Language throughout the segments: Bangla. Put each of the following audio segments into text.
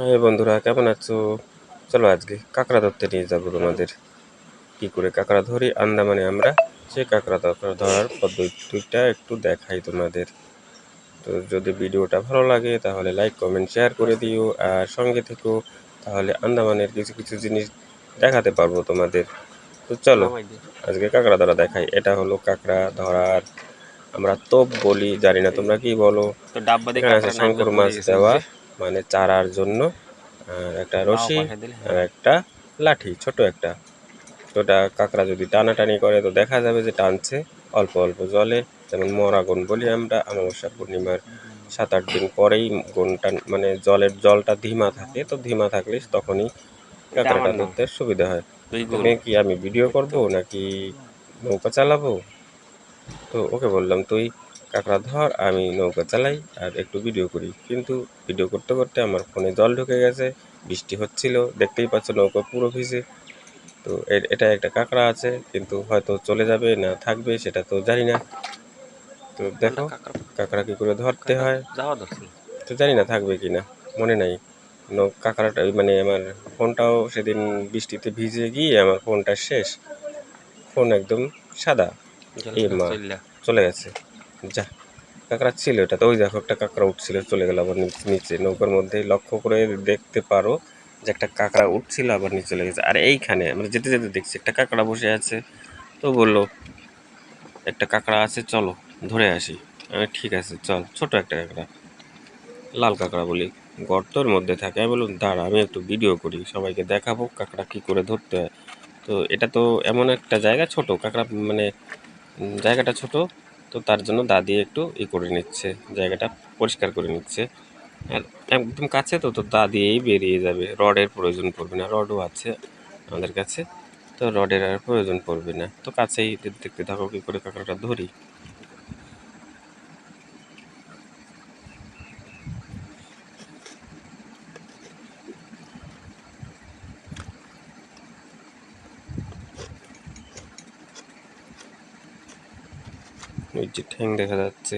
হ্যাঁ বন্ধুরা কেমন আছো? চলো আজকে কাঁকড়া ধরতে নিয়ে যাব তোমাদের। কি করে কাঁকড়া ধরি? আন্দামানে আমরা সে কাঁকড়া ধরা- ধরার পদ্ধতিটা একটু দেখাই তোমাদের। তো যদি ভিডিওটা ভালো লাগে তাহলে লাইক কমেন্ট শেয়ার করে দিও। আর সঙ্গে থেকেও তাহলে আন্দামানের কিছু কিছু জিনিস দেখাতে পারব তোমাদের। তো চলো আজকে কাঁকড়া ধরা দেখাই। এটা হলো কাঁকড়া ধরার আমরা তোপ বলি জানি না তোমরা কি বলো? শঙ্কর মাছ দেওয়া? মানে চারার জন্য আর একটা রশি আর একটা লাঠি ছোট একটা। তো ওটা কাঁকড়া যদি টানাটানি করে তো দেখা যাবে যে টানছে অল্প অল্প জলে। যেমন মরাগুন বলি আমরা অমাবস্যা পূর্ণিমার সাত আট দিন পরেই গুণটা মানে জলের জলটা ধিমা থাকে। তো ধিমা থাকলে তখনই কাঁকড়াটা ধরতে সুবিধা হয়। তুমি কি আমি ভিডিও করব নাকি নৌকা চালাবো? তো ওকে বললাম তুই কাঁকড়া ধর আমি নৌকা চালাই আর একটু ভিডিও করি। কিন্তু ভিডিও করতে করতে আমার ফোনে জল ঢুকে গেছে বৃষ্টি হচ্ছিল দেখতেই পাচ্ছ নৌকা পুরো ভিজে। তো এটা একটা কাঁকড়া আছে কিন্তু হয়তো চলে যাবে না থাকবে সেটা তো জানি না। তো দেখো কাঁকড়া- কী করে ধরতে হয়? তো জানি না থাকবে কি না মনে নাই। নৌ কাঁকড়াটা মানে আমার ফোনটাও সেদিন বৃষ্টিতে ভিজে গিয়ে আমার ফোনটা শেষ। ফোন একদম সাদা। মা। চলে গেছে। যা, কাঁকড়া ছিল এটা। তো ওই দেখো একটা কাঁকড়া উঠছিল, চলে গেল আবার নিচে নৌকার মধ্যে লক্ষ্য করে দেখতে পারো যে একটা কাঁকড়া উঠছিল, আবার নিচে চলে গেছে। আর এইখানে আমরা যেতে যেতে দেখছি, একটা কাঁকড়া বসে আছে। তো বলল, একটা কাঁকড়া আছে, চলো, ধরে আসি। আমি ঠিক আছে, চল, ছোট একটা কাঁকড়া, লাল কাঁকড়া বলি। গর্তর মধ্যে থাকে। আমি বললাম, দাঁড়া, আমি একটু ভিডিও করি, সবাইকে দেখাবো কাঁকড়া কী করে ধরতে হয়। তো এটা তো এমন একটা জায়গা ছোট, কাঁকড়া মানে জায়গাটা ছোট। তো তার জন্য দা দিয়ে একটু ই করে নিচ্ছে, জায়গাটা পরিষ্কার করে নিচ্ছে। আর একদম কাছে তো তো দা দিয়েই বেরিয়ে যাবে, রডের প্রয়োজন পড়বে না, রডও আছে আমাদের কাছে, তো রডের আর প্রয়োজন পড়বে না। তো কাছেই দেখতে থাকো, কী করে কাঁকড়াটা ধরি। ওই যে ঠ্যাং দেখা যাচ্ছে।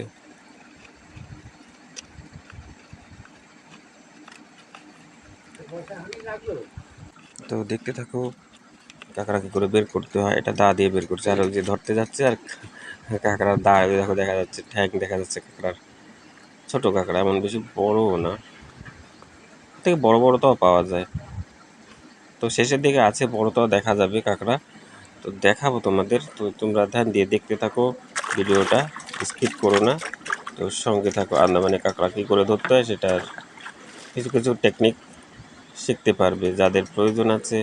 তো দেখতে থাকো কাঁকড়া কি করে বের করতে হয়। এটা দা দিয়ে বের করছে, আর ওই যে ধরতে যাচ্ছে, আর কাঁকড়ার দা দেখো, দেখা যাচ্ছে, ঠ্যাং দেখা যাচ্ছে কাঁকড়ার। ছোট কাঁকড়া, এমন বেশি বড়ও না। থেকে বড় বড় তাও পাওয়া যায়। তো শেষের দিকে আছে, বড় তাও দেখা যাবে কাঁকড়া। তো দেখাবো তোমাদের, তো তোমরা ধ্যান দিয়ে দেখতে থাকো। ভিডিওটা স্কিপ করো না। তো সঙ্গে থাকো। আন্দামানে কাঁকড়া কী করে ধরতে হয় সেটার কিছু কিছু টেকনিক শিখতে পারবে। যাদের প্রয়োজন আছে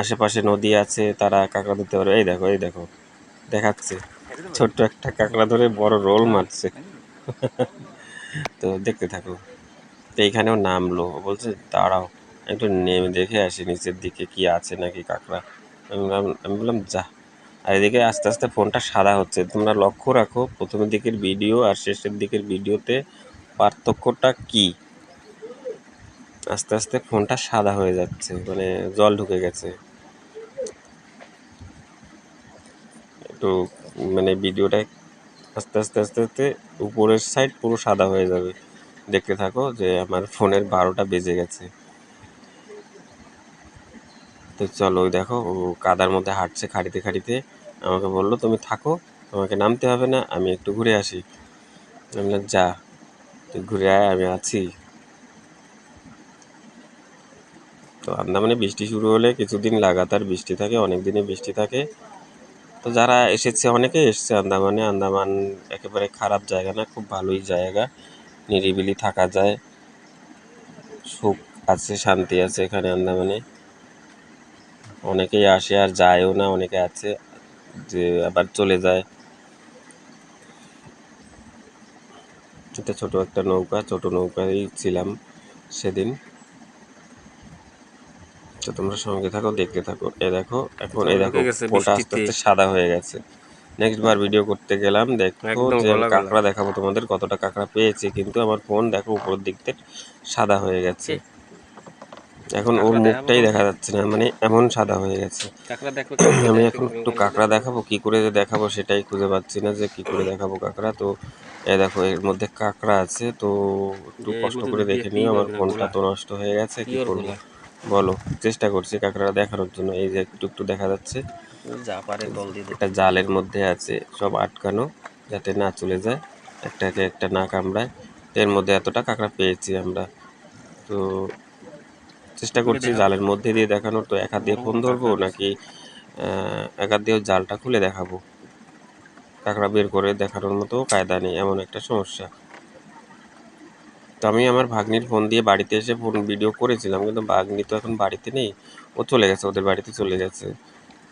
আশেপাশে নদী আছে তারা কাঁকড়া ধরতে পারবে। এই দেখো এই দেখো দেখাচ্ছে। ছোট্ট একটা কাঁকড়া ধরে বড় রোল মারছে। তো দেখতে থাকো। তো এইখানেও নামলো। বলছে দাঁড়াও একটু নেমে দেখে আসি নিচের দিকে কি আছে নাকি কাঁকড়া। আমি আমি বললাম যা। আর এদিকে আস্তে আস্তে ফোনটা সাদা হচ্ছে। তোমরা লক্ষ্য রাখো, প্রথমের দিকের ভিডিও আর শেষের দিকের ভিডিওতে পার্থক্যটা কি? আস্তে আস্তে ফোনটা সাদা হয়ে যাচ্ছে মানে জল ঢুকে গেছে। একটু মানে ভিডিওটা আস্তে আস্তে আস্তে আস্তে উপরের সাইড পুরো সাদা হয়ে যাবে। দেখতে থাকো যে আমার ফোনের বারোটা বেজে গেছে। তো চলো, ওই দেখো, ও কাদার মধ্যে হাঁটছে খাড়িতে খাড়িতে। আমাকে বলল, তুমি থাকো তোমাকে নামতে হবে না, আমি একটু ঘুরে আসি। আমি বললাম, যা, তুই ঘুরে আয়, আমি আছি। তো আন্দামানে বৃষ্টি শুরু হলে কিছুদিন লাগাতার বৃষ্টি থাকে অনেক দিনই বৃষ্টি থাকে। তো যারা এসেছে, অনেকে এসছে আন্দামানে। আন্দামান একেবারে খারাপ জায়গা না, খুব ভালোই জায়গা। নিরিবিলি থাকা যায়। সুখ আছে, শান্তি আছে এখানে আন্দামানে। অনেকেই আসে আর যায়ও না অনেকে আছে যে আবার চলে যায়। এটা ছোট একটা নৌকা ছোট নৌকায় ছিলাম সেদিন। তো তোমরা সঙ্গে থাকো দেখতে থাকো। এ দেখো এখন এই দেখো ফোনটা আস্তে আস্তে সাদা হয়ে গেছে। নেক্সট বার ভিডিও করতে গেলাম দেখো যে। কাঁকড়া দেখাবো তোমাদের কতটা কাঁকড়া পেয়েছে কিন্তু আমার ফোন দেখো উপরের দিক থেকে সাদা হয়ে গেছে। এখন ওর মুখটাই দেখা যাচ্ছে না মানে এমন সাদা হয়ে গেছে। আমি এখন একটু কাঁকড়া দেখাবো কি করে যে দেখাবো সেটাই খুঁজে পাচ্ছি না যে কি করে দেখাবো কাঁকড়া। তো এ দেখো এর মধ্যে কাঁকড়া আছে তো একটু কষ্ট করে দেখে নিও আমার ফোনটা তো নষ্ট হয়ে গেছে কি করব? বলো। চেষ্টা করছি কাঁকড়া দেখানোর জন্য এই যে একটু একটু দেখা যাচ্ছে। যা পারে একটা জালের মধ্যে আছে সব আটকানো যাতে না চলে যায় একটাকে একটা না কামড়ায়। এর মধ্যে এতটা কাঁকড়া পেয়েছি আমরা। তো চেষ্টা করছি জালের মধ্যে দিয়ে দেখানোর তো এক হাত দিয়ে ফোন ধরবো নাকি এক হাত দিয়ে জালটা খুলে দেখাবো? কাঁকড়া বের করে দেখানোর মতো কায়দা নেই এমন একটা সমস্যা। তো আমি আমার ভাগ্নির ফোন দিয়ে বাড়িতে এসে ফোন ভিডিও করেছিলাম কিন্তু ভাগ্নি তো এখন বাড়িতে নেই ও চলে গেছে ওদের বাড়িতে চলে গেছে।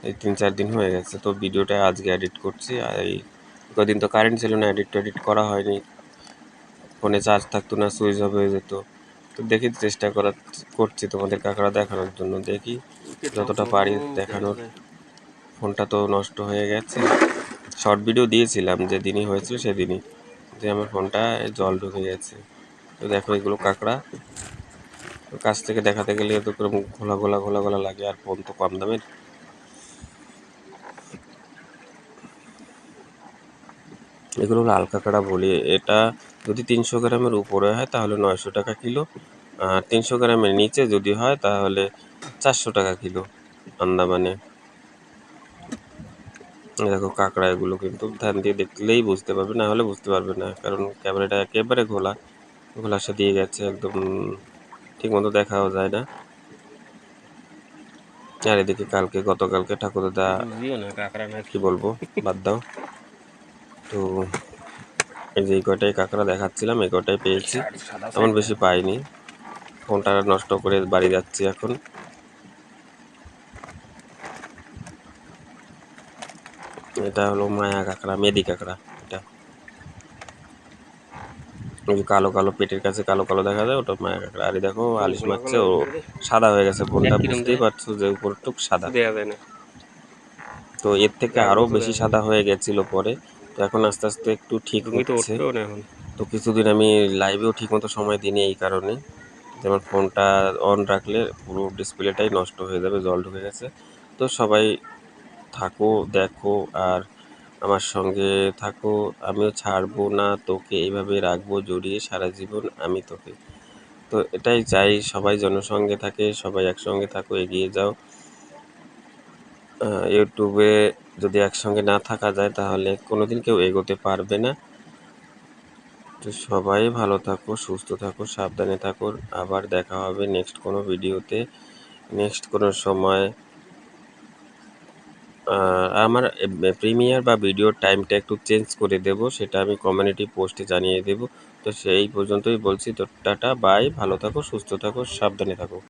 এই তিন চার দিন হয়ে গেছে তো ভিডিওটা আজকে এডিট করছি আর এই কদিন তো কারেন্ট ছিল না এডিট টেডিট করা হয়নি। ফোনে চার্জ থাকতো না সুইচ অফ হয়ে যেত। তো দেখি চেষ্টা করা করছি তোমাদের কাঁকড়া দেখানোর জন্য। দেখি যতটা পারি দেখানোর। ফোনটা তো নষ্ট হয়ে গেছে। শর্ট ভিডিও দিয়েছিলাম যেদিনই হয়েছিল সেদিনই। যে আমার ফোনটা জল ঢুকে গেছে। তো দেখো এগুলো কাঁকড়া। কাছ থেকে দেখাতে গেলে তো করে ঘোলা ঘোলা ঘোলা ঘোলা লাগে, আর ফোন তো কম দামের। এগুলো লাল কাঁকড়া বলি। এটা যদি তিনশো গ্রামের উপরে হয় তাহলে নয়শো টাকা কিলো। আর তিনশো গ্রামের নিচে যদি হয় তাহলে চারশো টাকা কিলো আন্দামানে। দেখো কাঁকড়া এগুলো কিন্তু ধ্যান দিয়ে দেখলেই বুঝতে পারবে না হলে বুঝতে পারবে না কারণ ক্যামেরাটা একেবারে ঘোলা। ঘোলাসা দিয়ে গেছে একদম ঠিক মতো দেখাও যায় না। আর এদিকে কালকে গতকালকে না কাঁকড়া না। কি বলব বাদ দাও। তো এই যে এই কয়টাই কাঁকড়া দেখাচ্ছিলাম এই কয়টাই পেয়েছি। এমন বেশি পাইনি। ফোনটা নষ্ট করে বাড়ি যাচ্ছি এখন। এটা হলো মায়া কাঁকড়া মেদি কাঁকড়া এটা। ওই কালো কালো পেটের কাছে কালো কালো দেখা যায় ওটা মায়া কাঁকড়া। আর দেখো আলিশ মারছে ও সাদা হয়ে গেছে ফোনটা বুঝতেই পারছ যে উপরটুক সাদা। দেওয়া যায় না। তো এর থেকে আরও বেশি সাদা হয়ে গেছিল পরে। তো এখন আস্তে আস্তে একটু ঠিক হচ্ছে। না তো কিছুদিন আমি লাইভেও ঠিকমতো সময় দিইনি এই কারণে। যেমন ফোনটা অন রাখলে পুরো ডিসপ্লেটাই নষ্ট হয়ে যাবে জল ঢুকে গেছে। তো সবাই থাকো দেখো আর আমার সঙ্গে থাকো। আমিও ছাড়বো না তোকে এইভাবে রাখব জড়িয়ে সারা জীবন আমি তোকে। তো এটাই চাই সবাই জনসঙ্গে থাকে সবাই একসঙ্গে থাকো এগিয়ে যাও। ইউটিউবে যদি একসঙ্গে না থাকা যায়, তাহলে কোনো দিন কেউ এগোতে পারবে না। তো সবাই ভালো থাকো, সুস্থ থাকো, সাবধানে থাকো। আবার দেখা হবে নেক্সট কোনো ভিডিওতে নেক্সট কোনো সময় আমার প্রিমিয়ার বা ভিডিওর টাইমটা একটু চেঞ্জ করে দেব, সেটা আমি কমিউনিটি পোস্টে জানিয়ে দেব। তো সেই পর্যন্তই বলছি। তো টাটা বাই ভালো থাকো, সুস্থ থাকো, সাবধানে থাকো।